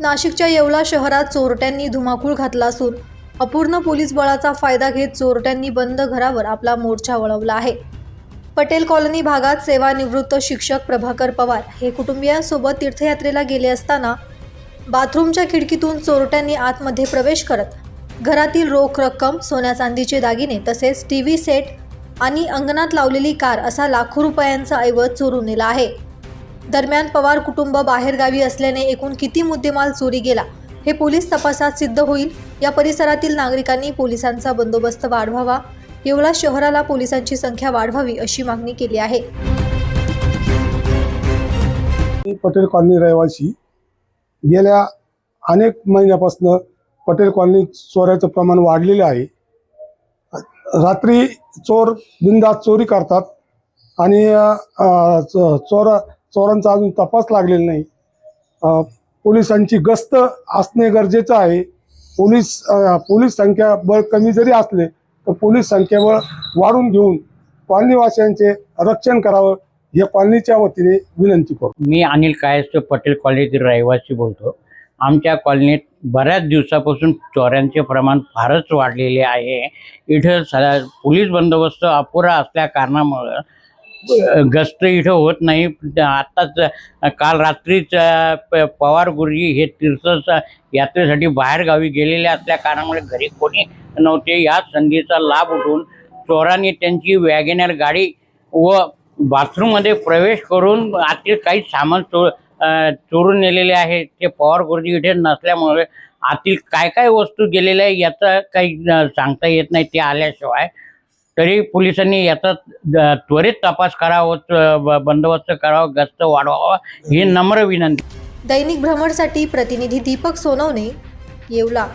नाशिकच्या येवला शहरात चोरट्यांनी धुमाकूळ घातला असून अपूर्ण पोलीस बळाचा फायदा घेत चोरट्यांनी बंद घरावर आपला मोर्चा वळवला आहे. पटेल कॉलनी भागात सेवानिवृत्त शिक्षक प्रभाकर पवार हे कुटुंबियांसोबत तीर्थयात्रेला गेले असताना बाथरूमच्या खिडकीतून चोरट्यांनी आतमध्ये प्रवेश करत घरातील रोख रक्कम सोन्या चांदीचे दागिने तसेच टी व्ही सेट आणि अंगणात लावलेली कार असा लाखो रुपयांचा ऐवज चोरून नेला आहे. दरम्यान पवार कुटुंब बाहेरगावी असल्याने एकूण किती मुद्देमाल चोरी गेला हे पोलीस तपासात सिद्ध होईल. या परिसरातील नागरिकांनी पोलिसांचा बंदोबस्त वाढवावा. येवला शहराला पोलिसांची संख्या वाढवावी अशी मागणी केली आहे. पटेल कॉलनी रहिवासी. गेल्या अनेक महिन्यापासून पटेल कॉलनी चोऱ्याचं प्रमाण वाढलेलं आहे. रात्री चोर बिंदास चोरी करतात आणि चो- चोरा चोरांचा अजून तपास लागलेला नाही. पोलिसांची गस्त असणे गरजेचं आहे. पोलीस पोलीस संख्या बळ कमी जरी असले तर पोलीस संख्याबळ वाढून घेऊन कॉलनीवासियांचे रक्षण करावं हे कॉलनीच्या वतीने विनंती करतो. मी अनिल कायस्थ पटेल कॉलनीतील रहिवासी बोलतो. आमच्या कॉलनीत बऱ्याच दिवसापासून चोऱ्यांचे प्रमाण फारच वाढलेले आहे. इथं स पोलीस बंदोबस्त अपुरा असल्या कारणामुळं गस्त इथं होत नाही. आत्ताच काल रात्रीच प- पवार गुरुजी हे तीर्थ यात्रेसाठी बाहेरगावी गेलेले असल्या कारणामुळे घरी कोणी नव्हते. या संधीचा लाभ उठून चोरांनी त्यांची वॅगेनर गाडी व बाथरूममध्ये प्रवेश करून आतील काही सामान चो चोरून नेलेले आहे. ते पवार गुरुजी इथे नसल्यामुळे आतील काय काय वस्तू गेलेल्या आहे याचा काही सांगता येत नाही. ते आल्याशिवाय तरी पोलिसांनी याचा त्वरित तपास करावं बंदोबस्त करावा गस्त वाढवावा ही नम्र विनंती. दैनिक भ्रमणसाठी प्रतिनिधी दीपक सोनवणे येवला.